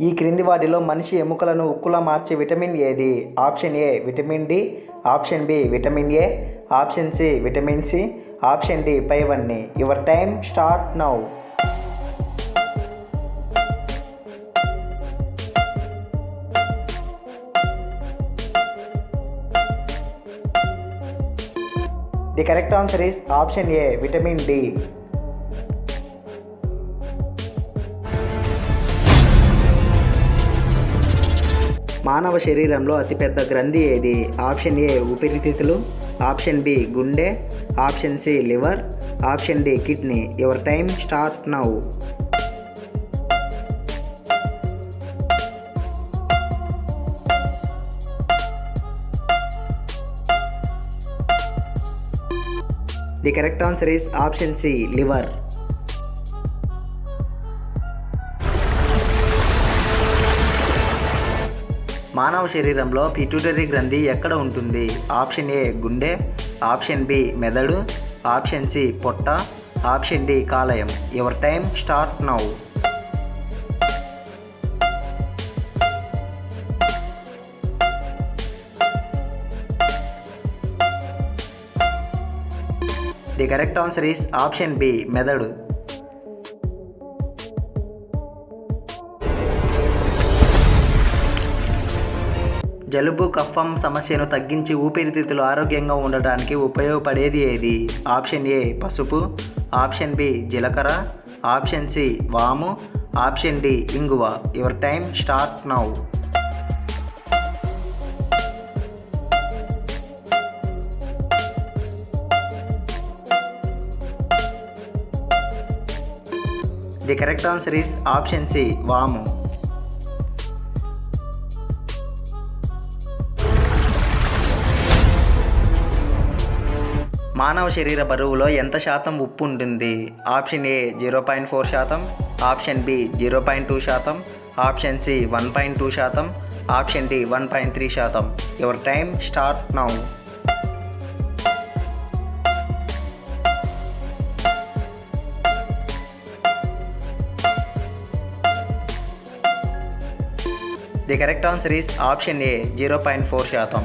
ఈ క్రింది వాటిలో మనిషి ఎముకలను ఉక్కులా మార్చే విటమిన్ ఏది? Option A vitamin D. Option B vitamin A. Option C vitamin C. Option D పైవన్నీ. Your time start now. The correct answer is option A vitamin D. మానవ శరీరంలో అతిపెద్ద గ్రంథి ఏది? ఆప్షన్ ఏ ఊపిరితిత్తులు ఆప్షన్ బి గుండె option C liver option D kidney. Your time start now. The correct answer is option C liver. మానవ శరీరంలో pituitary గ్రంథి ఎక్కడ ఉంటుంది? ఆప్షన్ ఏ గుండె. ఆప్షన్ బి మెదడు. ఆప్షన్ సి పొట్ట. Option D కాలయం. Your time start now the correct answer is option B మెదడు. జలుబు కఫం సమస్యను తగ్గించి ఊపిరితిత్తులు ఆరోగ్యంగా ఉండటానికి ఉపయోగపడేది ఏది? ఆప్షన్ ఏ పసుపు. ఆప్షన్ బి జీలకర్ర. ఆప్షన్ సి వాము. ఆప్షన్ డి ఇంగువ. Your time start now. The correct answer is option C వాము. మానవ శరీర బరువులో ఎంత శాతం ఉప్పు ఉంటుంది? Option A zero point four శాతం option B zero point two శాతం option C one point two శాతం option D one point three శాతం. Your time start now the correct answer is option A zero point four శాతం.